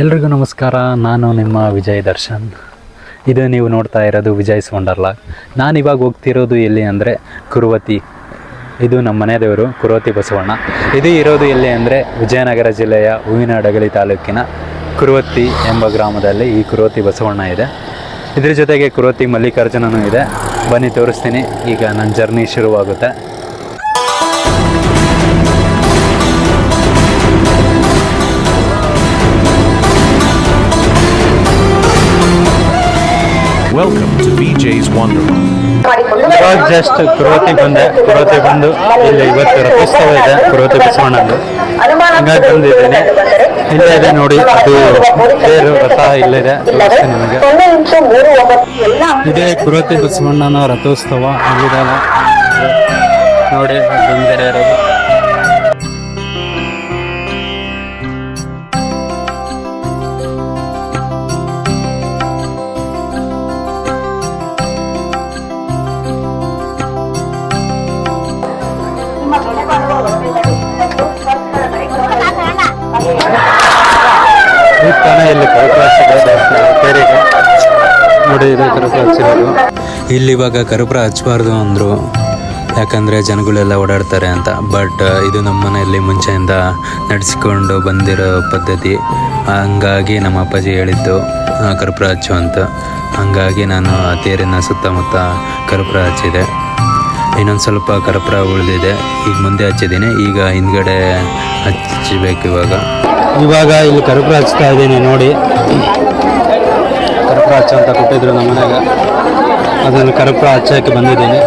ಎಲ್ರಿಗೂ ನಮಸ್ಕಾರ. ನಾನು ನಿಮ್ಮ ವಿಜಯ್ ದರ್ಶನ್. ಇದು ನೀವು ನೋಡ್ತಾ ಇರೋದು ವಿಜಯ್ ವಂಡರ್ಲಾ ನಾನು ಇವಾಗ ಹೋಗ್ತಿರೋದು ಎಲ್ಲಿ ಅಂದರೆ ಕುರುವತಿ. ಇದು ನಮ್ಮ ಮನೆ ದೇವರು ಕುರುವತಿ ಬಸವಣ್ಣ. ಇದು ಇರೋದು ಎಲ್ಲಿ ಅಂದರೆ ವಿಜಯನಗರ ಜಿಲ್ಲೆಯ ಹೂವಿನಡಗಲಿ ತಾಲೂಕಿನ ಕುರುವತಿ ಎಂಬ ಗ್ರಾಮದಲ್ಲಿ ಈ ಕುರುವತಿ ಬಸವಣ್ಣ ಇದೆ. ಇದ್ರ ಜೊತೆಗೆ ಕುರುವತಿ ಮಲ್ಲಿಕಾರ್ಜುನನೂ ಇದೆ. ಬನ್ನಿ ತೋರಿಸ್ತೀನಿ. ಈಗ ನನ್ನ ಜರ್ನಿ ಶುರುವಾಗುತ್ತೆ. Welcome to VJ's Wonderland. ಇವಾಗ ಜಸ್ಟ್ ಕುರುವತಿ ಬಂದೆ. ಕುರುವತಿ ಬಂದು ಇಲ್ಲಿ ಇವತ್ತು ರಥೋತ್ಸವ ಇದೆ. ಕುರುವತಿ ಬಸವಣ್ಣಂದು ಹಂಗಾಗಿ ಬಂದಿದ್ದೀನಿ. ಇಲ್ಲೇ ಇದೆ ನೋಡಿ. ಅದು ತೇರು ರಥ ಇಲ್ಲಿದೆ ನಿಮಗೆ. ಇದೇ ಕುರುವತಿ ಬಸವಣ್ಣನ ರಥೋತ್ಸವ. ಇಲ್ಲಿದೆಲ್ಲ ನೋಡಿ ಬಂದಿರ ಇರೋದು ನೋಡಿ ಇದೆ ಕರಪು ಹಚ್ಚಿರೋದು. ಇಲ್ಲಿ ಇವಾಗ ಕರ್ಪೂರ ಹಚ್ಚಬಾರ್ದು ಅಂದರು. ಯಾಕಂದರೆ ಜನಗಳೆಲ್ಲ ಓಡಾಡ್ತಾರೆ ಅಂತ. ಬಟ್ ಇದು ನಮ್ಮ ಮನೆಯಲ್ಲಿ ಮುಂಚೆಯಿಂದ ನಡೆಸಿಕೊಂಡು ಬಂದಿರೋ ಪದ್ಧತಿ. ಹಂಗಾಗಿ ನಮ್ಮ ಅಪ್ಪಾಜಿ ಹೇಳಿದ್ದು ಕರ್ಪೂರ ಹಚ್ಚು ಅಂತ. ಹಂಗಾಗಿ ನಾನು ಆ ತೇರಿನ ಸುತ್ತಮುತ್ತ ಕರ್ಪೂರ ಹಚ್ಚಿದೆ. ಇನ್ನೊಂದು ಸ್ವಲ್ಪ ಕರಪುರ ಉಳಿದಿದೆ. ಈಗ ಮುಂದೆ ಹಚ್ಚಿದ್ದೀನಿ. ಈಗ ಹಿಂದ್ಗಡೆ ಹಚ್ಚಬೇಕು ಇವಾಗ. ಇವಾಗ ಇಲ್ಲಿ ಕರ್ಪೂರ ಹಚ್ತಾ ಇದ್ದೀನಿ ನೋಡಿ. ಕರ್ಪೂರ ಹಚ್ಚ ಅಂತ ಕೊಟ್ಟಿದ್ರು ನಮ್ಮ ಮನೆಗೆ. ಅದನ್ನು ಕರ್ಪೂರ ಹಚ್ಚಕ್ಕೆ ಬಂದಿದ್ದೀನಿ.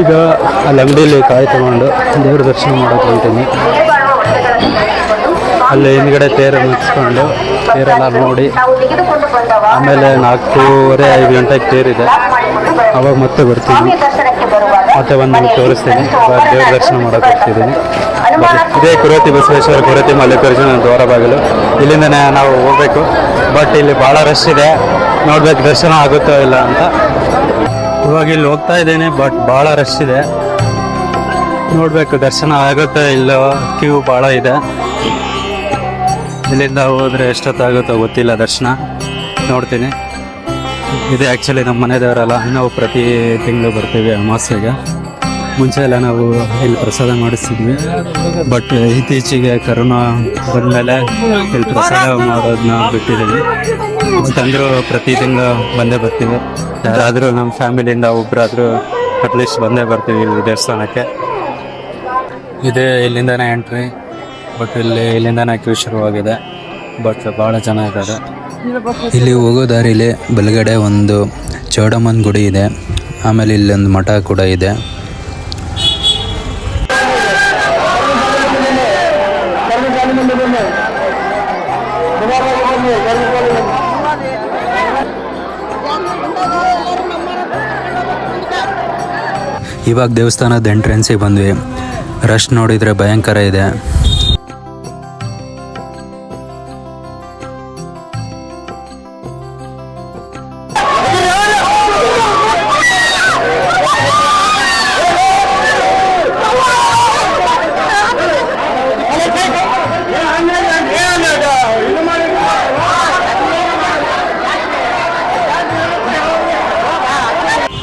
ಈಗ ಅಲ್ಲಿ ಅಂಗಡಿಯಲ್ಲಿ ಕಾಯಿ ತಗೊಂಡು ದೇವ್ರ ದರ್ಶನ ಮಾಡೋಕೆ ಹೊಂಟೀನಿ ಅಲ್ಲಿ ಹಿಂದ್ಗಡೆ ತೇರು ಮುಗಿಸ್ಕೊಂಡು ತೇರೆಲ್ಲ ನೋಡಿ, ಆಮೇಲೆ ನಾಲ್ಕೂವರೆ, ಐದು ಗಂಟೆಗೆ ತೇರಿದೆ ಅವಾಗ ಮತ್ತೆ ಬರ್ತೀನಿ. ಮತ್ತೆ ಬಂದು ನಿಮ್ಗೆ ತೋರಿಸ್ತೀನಿ. ದೇವ್ರ ದರ್ಶನ ಮಾಡೋಕೆ ಹೋಗ್ತಿದ್ದೀನಿ. ಇದೇ ಕುರತಿ ಬಸವೇಶ್ವರ ಕುರತಿ ಮಲ್ಲಿಕಾರ್ಜುನ ದ್ವಾರ ಬಾಗಿಲು. ಇಲ್ಲಿಂದನೇ ನಾವು ಹೋಗ್ಬೇಕು. ಬಟ್ ಇಲ್ಲಿ ಭಾಳ ರಶ್ ಇದೆ. ನೋಡ್ಬೇಕು ದರ್ಶನ ಆಗುತ್ತೋ ಇಲ್ಲ ಅಂತ. ಇವಾಗ ಇಲ್ಲಿ ಹೋಗ್ತಾ ಇದ್ದೇನೆ, ಬಟ್ ಭಾಳ ರಶ್ ಇದೆ. ನೋಡಬೇಕು ದರ್ಶನ ಆಗುತ್ತೋ ಇಲ್ಲೋ ಕ್ಯೂ ಭಾಳ ಇದೆ. ಇಲ್ಲಿಂದ ಹೋದ್ರೆ ಎಷ್ಟೊತ್ತಾಗುತ್ತೋ ಗೊತ್ತಿಲ್ಲ, ದರ್ಶನ. ನೋಡ್ತೀನಿ. ಇದು ಆ್ಯಕ್ಚುಲಿ ನಮ್ಮ ಮನೆ ದೇವರಲ್ಲ ನಾವು ಪ್ರತಿ ತಿಂಗಳು ಬರ್ತೀವಿ ಅಮಾವಾಸ್ಯೆಗೆ ಮುಂಚೆ ಎಲ್ಲ ನಾವು ಇಲ್ಲಿ ಪ್ರಸಾದ ಮಾಡಿಸ್ತಿದ್ವಿ. ಬಟ್ ಇತ್ತೀಚೆಗೆ ಕರೋನಾ ಬಂದಮೇಲೆ ಇಲ್ಲಿ ಪ್ರಸಾದ ಮಾಡೋದನ್ನ ಬಿಟ್ಟಿದ್ದೀವಿ ಅಂತಂದರೂ ಪ್ರತಿ ತಿಂಗಳು ಬಂದೇ ಬರ್ತೀವಿ. ಯಾರಾದರೂ ನಮ್ಮ ಫ್ಯಾಮಿಲಿಯಿಂದ ಒಬ್ಬರಾದರೂ ಅಟ್ಲೀಸ್ಟ್ ಬಂದೇ ಬರ್ತೀವಿ ದೇವಸ್ಥಾನಕ್ಕೆ. ಇದೇ ಇಲ್ಲಿಂದನೇ ಎಂಟ್ರಿ ಬಟ್ ಇಲ್ಲಿ ಇಲ್ಲಿಂದಾನೆ ಕ್ಯೂ ಶುರುವಾಗಿದೆ. ಬಟ್ ಭಾಳ ಜನ ಇದ್ದಾರೆ. ಇಲ್ಲಿ ಹೋಗೋ ದಾರಿಲಿ ಬಲಗಡೆ ಒಂದು ಚೌಡಮ್ಮನ ಗುಡಿ ಇದೆ. ಆಮೇಲೆ ಇಲ್ಲೊಂದು ಮಠ ಕೂಡ ಇದೆ. ಇವಾಗ ದೇವಸ್ಥಾನದ ಎಂಟ್ರೆನ್ಸಿಗೆ ಬಂದ್ವಿ. ರಶ್ ನೋಡಿದರೆ ಭಯಂಕರ ಇದೆ.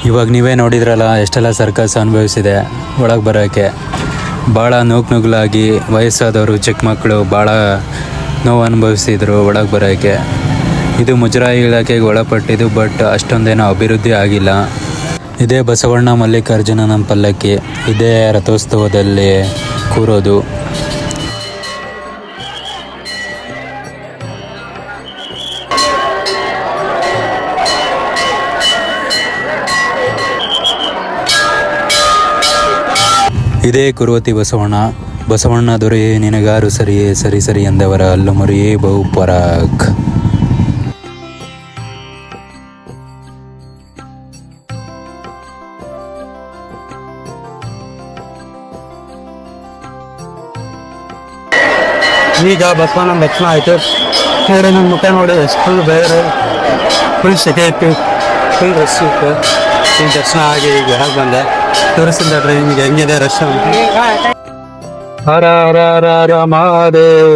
ಇವಾಗ ನೀವೇ ನೋಡಿದ್ರಲ್ಲ, ಎಷ್ಟೆಲ್ಲ ಸರ್ಕಸ್ ಅನುಭವಿಸಿದೆ ಒಳಗೆ ಬರೋಕ್ಕೆ ಭಾಳ ನೂಕು ನುಗ್ಲಾಗಿ ವಯಸ್ಸಾದವರು ಚಿಕ್ಕ ಮಕ್ಕಳು ಭಾಳ ನೋವು ಅನುಭವಿಸಿದ್ರು ಒಳಗೆ ಬರೋಕ್ಕೆ ಇದು ಮುಜರಾಯಿ ಇಲಾಖೆಗೆ ಒಳಪಟ್ಟಿದ್ದು, ಬಟ್ ಅಷ್ಟೊಂದೇನೋ ಅಭಿವೃದ್ಧಿ ಆಗಿಲ್ಲ. ಇದೇ ಬಸವಣ್ಣ ಮಲ್ಲಿಕಾರ್ಜುನನ ಪಲ್ಲಕ್ಕಿ, ಇದೇ ರಥೋತ್ಸವದಲ್ಲಿ ಕೂರೋದು. ಇದೇ ಕುರುವತಿ ಬಸವಣ್ಣ. ಬಸವಣ್ಣ ದೊರೆಯೇ ನಿನಗಾರು ಸರಿಯೇ, ಸರಿ ಸರಿ ಎಂದವರ ಅಲ್ಲು ಮರಿಯೇ ಬಹು ಪರಾಕ್ ಈಗ ಬಸವಣ್ಣ ದರ್ಶನ ಆಯಿತು. ನೋಡಿ ನನ್ನ ಮುಖ ನೋಡಿ ಫುಲ್ ಬೇರೆ ಫುಲ್ ಸೆಕೆ ಇತ್ತು ಫುಲ್ ರಶ್ ಇತ್ತು ಈ ದರ್ಶನ ಆಗಿ, ಈಗ ಬಂದೆ? ನಿಮಗೆ ಹೆಂಗಿದೆ ರಶ್? ಹರ ಹರ ಹರ ಹರ, ಮಹಾದೇವ್.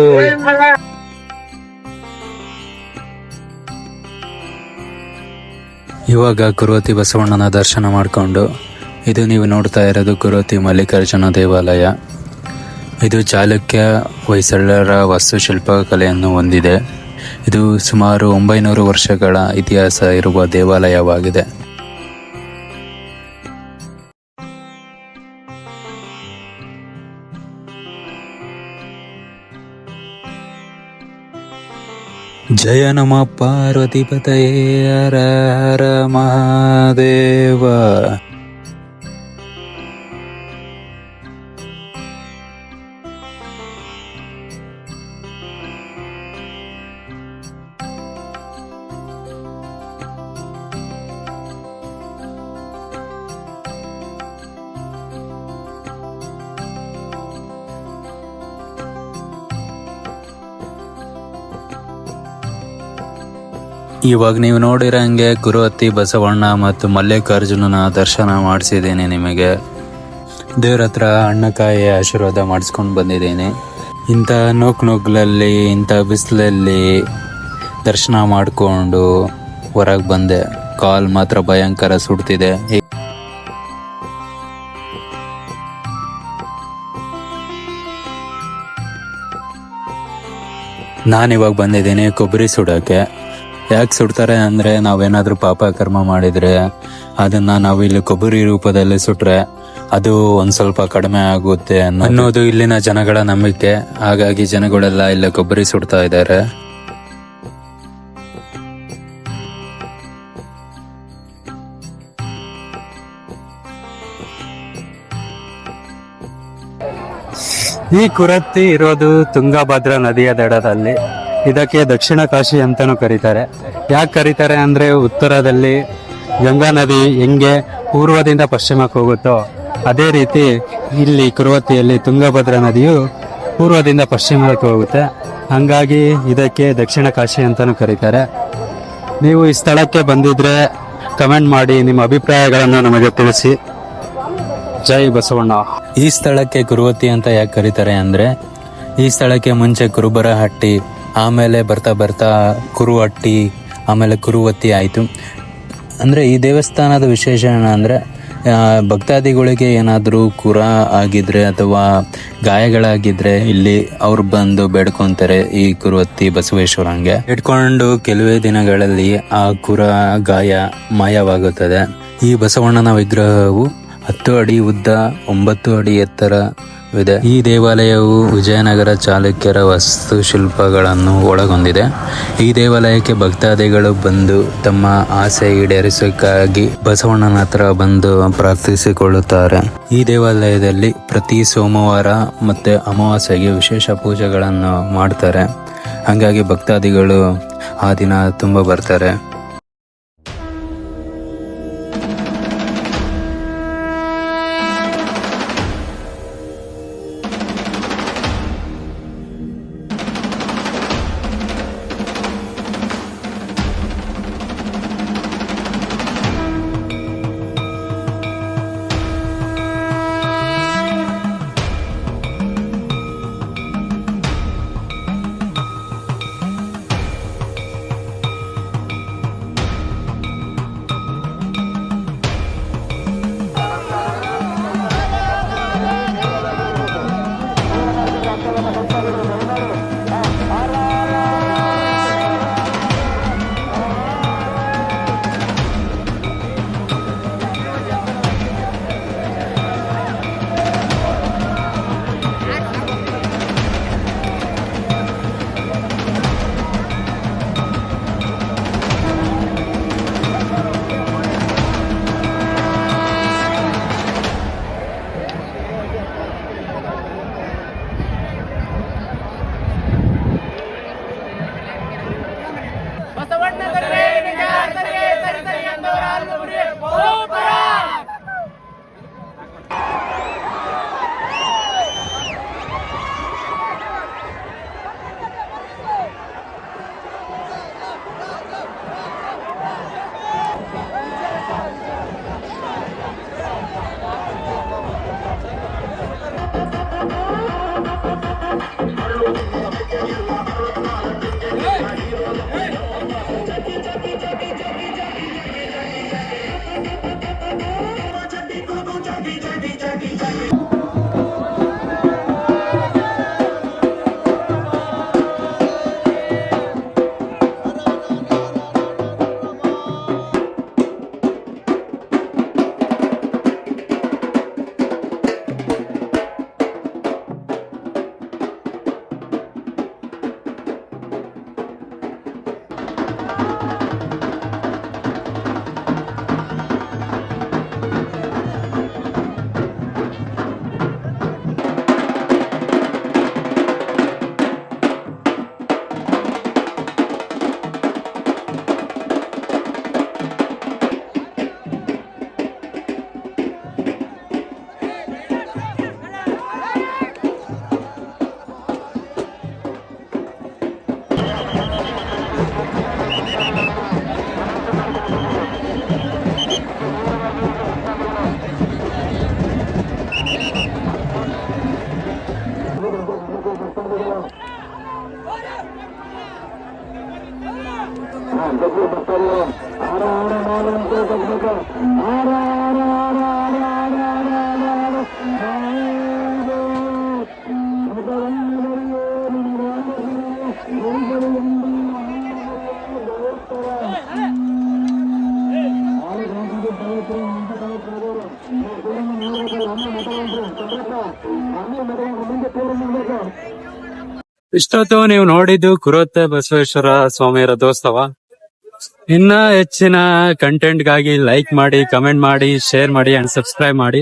ಇವಾಗ ಕುರುವತಿ ಬಸವಣ್ಣನ ದರ್ಶನ ಮಾಡಿಕೊಂಡು, ಇದು ನೀವು ನೋಡ್ತಾ ಇರೋದು ಕುರುವತಿ ಮಲ್ಲಿಕಾರ್ಜುನ ದೇವಾಲಯ. ಇದು ಚಾಲುಕ್ಯ ಹೊಯ್ಸಳರ ವಾಸ್ತುಶಿಲ್ಪಕಲೆಯನ್ನು ಹೊಂದಿದೆ. ಇದು ಸುಮಾರು ಒಂಬೈನೂರು ವರ್ಷಗಳ ಇತಿಹಾಸ ಇರುವ ದೇವಾಲಯವಾಗಿದೆ. ಜಯ ನಮ ಪಾರ್ವತಿಪತಯೇ ಹರ ಹರ ಮಹಾದೇವ ಇವಾಗ ನೀವು ನೋಡಿರಂಗೆ ಗುರುವತ್ತಿ ಬಸವಣ್ಣ ಮತ್ತು ಮಲ್ಲಿಕಾರ್ಜುನನ ದರ್ಶನ ಮಾಡಿಸಿದ್ದೀನಿ ನಿಮಗೆ. ದೇವ್ರ ಹತ್ರ ಅಣ್ಣಕಾಯಿ ಆಶೀರ್ವಾದ ಮಾಡಿಸ್ಕೊಂಡು ಬಂದಿದ್ದೀನಿ. ಇಂಥ ನೂಕ್ ನುಗ್ಲಲ್ಲಿ ಇಂಥ ಬಿಸಿಲಲ್ಲಿ ದರ್ಶನ ಮಾಡಿಕೊಂಡು ಹೊರಗೆ ಬಂದೆ. ಕಾಲ್ ಮಾತ್ರ ಭಯಂಕರ ಸುಡ್ತಿದೆ. ನಾನಿವಾಗ ಬಂದಿದ್ದೀನಿ ಕೊಬ್ಬರಿ ಸುಡೋಕ್ಕೆ. ಯಾಕೆ ಸುಡ್ತಾರೆ ಅಂದರೆ ನಾವೇನಾದರೂ ಪಾಪ ಕರ್ಮ ಮಾಡಿದರೆ ಅದನ್ನು ನಾವು ಇಲ್ಲಿ ಕೊಬ್ಬರಿ ರೂಪದಲ್ಲಿ ಸುಟ್ರೆ ಅದು ಒಂದು ಸ್ವಲ್ಪ ಕಡಿಮೆ ಆಗುತ್ತೆ ಅನ್ನೋದು ಇಲ್ಲಿನ ಜನಗಳ ನಂಬಿಕೆ. ಹಾಗಾಗಿ ಜನಗಳೆಲ್ಲ ಇಲ್ಲಿ ಕೊಬ್ಬರಿ ಸುಡ್ತಾ ಇದ್ದಾರೆ. ಈ ಕುರತ್ತಿ ಇರೋದು ತುಂಗಭದ್ರಾ ನದಿಯ ದಡದಲ್ಲಿ. ಇದಕ್ಕೆ ದಕ್ಷಿಣ ಕಾಶಿ ಅಂತಾನೂ ಕರೀತಾರೆ. ಯಾಕೆ ಕರೀತಾರೆ ಅಂದ್ರೆ ಉತ್ತರದಲ್ಲಿ ಗಂಗಾ ನದಿ ಹೆಂಗೆ ಪೂರ್ವದಿಂದ ಪಶ್ಚಿಮಕ್ಕೆ ಹೋಗುತ್ತೋ, ಅದೇ ರೀತಿ ಇಲ್ಲಿ ಕುರುವತಿಯಲ್ಲಿ ತುಂಗಭದ್ರಾ ನದಿಯು ಪೂರ್ವದಿಂದ ಪಶ್ಚಿಮಕ್ಕೆ ಹೋಗುತ್ತೆ. ಹಂಗಾಗಿ ಇದಕ್ಕೆ ದಕ್ಷಿಣ ಕಾಶಿ ಅಂತಾನೂ ಕರೀತಾರೆ. ನೀವು ಈ ಸ್ಥಳಕ್ಕೆ ಬಂದಿದ್ರೆ ಕಮೆಂಟ್ ಮಾಡಿ ನಿಮ್ಮ ಅಭಿಪ್ರಾಯಗಳನ್ನು ನಮಗೆ ತಿಳಿಸಿ. ಜೈ ಬಸವಣ್ಣ. ಈ ಸ್ಥಳಕ್ಕೆ ಕುರುವತಿ ಅಂತ ಯಾಕೆ ಕರೀತಾರೆ ಅಂದ್ರೆ, ಈ ಸ್ಥಳಕ್ಕೆ ಮುಂಚೆ ಕುರುಬರ ಹಟ್ಟಿ ಆಮೇಲೆ ಬರ್ತಾ ಬರ್ತಾ ಕುರುಹಟ್ಟಿ, ಆಮೇಲೆ ಕುರುವತ್ತಿ ಆಯಿತು. ಅಂದರೆ ಈ ದೇವಸ್ಥಾನದ ವಿಶೇಷ ಏನ ಅಂದರೆ ಭಕ್ತಾದಿಗಳಿಗೆ ಏನಾದರೂ ಕುರ ಆಗಿದ್ರೆ ಅಥವಾ ಗಾಯಗಳಾಗಿದ್ರೆ ಇಲ್ಲಿ ಅವ್ರು ಬಂದು ಬೇಡ್ಕೊತಾರೆ ಈ ಕುರುವತ್ತಿ ಬಸವೇಶ್ವರಂಗೆ. ಇಟ್ಕೊಂಡು ಕೆಲವೇ ದಿನಗಳಲ್ಲಿ ಆ ಕುರ, ಗಾಯ ಮಾಯವಾಗುತ್ತದೆ. ಈ ಬಸವಣ್ಣನ ವಿಗ್ರಹವು ಹತ್ತು ಅಡಿ ಉದ್ದ, ಒಂಬತ್ತು ಅಡಿ ಎತ್ತರ ಇದೆ ಈ ದೇವಾಲಯವು ವಿಜಯನಗರ ಚಾಲುಕ್ಯರ ವಾಸ್ತುಶಿಲ್ಪಗಳನ್ನು ಒಳಗೊಂಡಿದೆ. ಈ ದೇವಾಲಯಕ್ಕೆ ಭಕ್ತಾದಿಗಳು ಬಂದು ತಮ್ಮ ಆಸೆ ಈಡೇರಿಸಕ್ಕಾಗಿ ಬಸವಣ್ಣನ ಹತ್ರ ಬಂದು ಪ್ರಾರ್ಥಿಸಿಕೊಳ್ಳುತ್ತಾರೆ. ಈ ದೇವಾಲಯದಲ್ಲಿ ಪ್ರತಿ ಸೋಮವಾರ ಮತ್ತೆ ಅಮಾವಾಸ್ಯೆಗೆ ವಿಶೇಷ ಪೂಜೆಗಳನ್ನು ಮಾಡ್ತಾರೆ. ಹಾಗಾಗಿ ಭಕ್ತಾದಿಗಳು ಆ ದಿನ ತುಂಬ ಬರ್ತಾರೆ. ಇಷ್ಟೊತ್ತು ನೀವು ನೋಡಿದ್ದು ಕುರುತೆ ಬಸವೇಶ್ವರ ಸ್ವಾಮಿಯರ ರಥೋತ್ಸವ ಇನ್ನ ಹೆಚ್ಚಿನ ಕಂಟೆಂಟ್ಗಾಗಿ ಲೈಕ್ ಮಾಡಿ ಕಮೆಂಟ್ ಮಾಡಿ ಶೇರ್ ಮಾಡಿ ಅಂಡ್ ಸಬ್ಸ್ಕ್ರೈಬ್ ಮಾಡಿ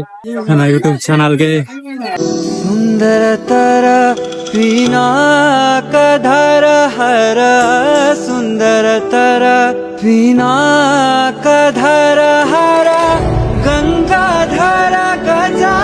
ನನ್ನ ಯೂಟ್ಯೂಬ್ ಚಾನಲ್ಗೆ ಸುಂದರ ತರ ಪಿನಾಕ ಧರ ಹರ ಸುಂದರ ತರ ಧರ ಹರ ಗಂಗಾಧರ ಗಜಾ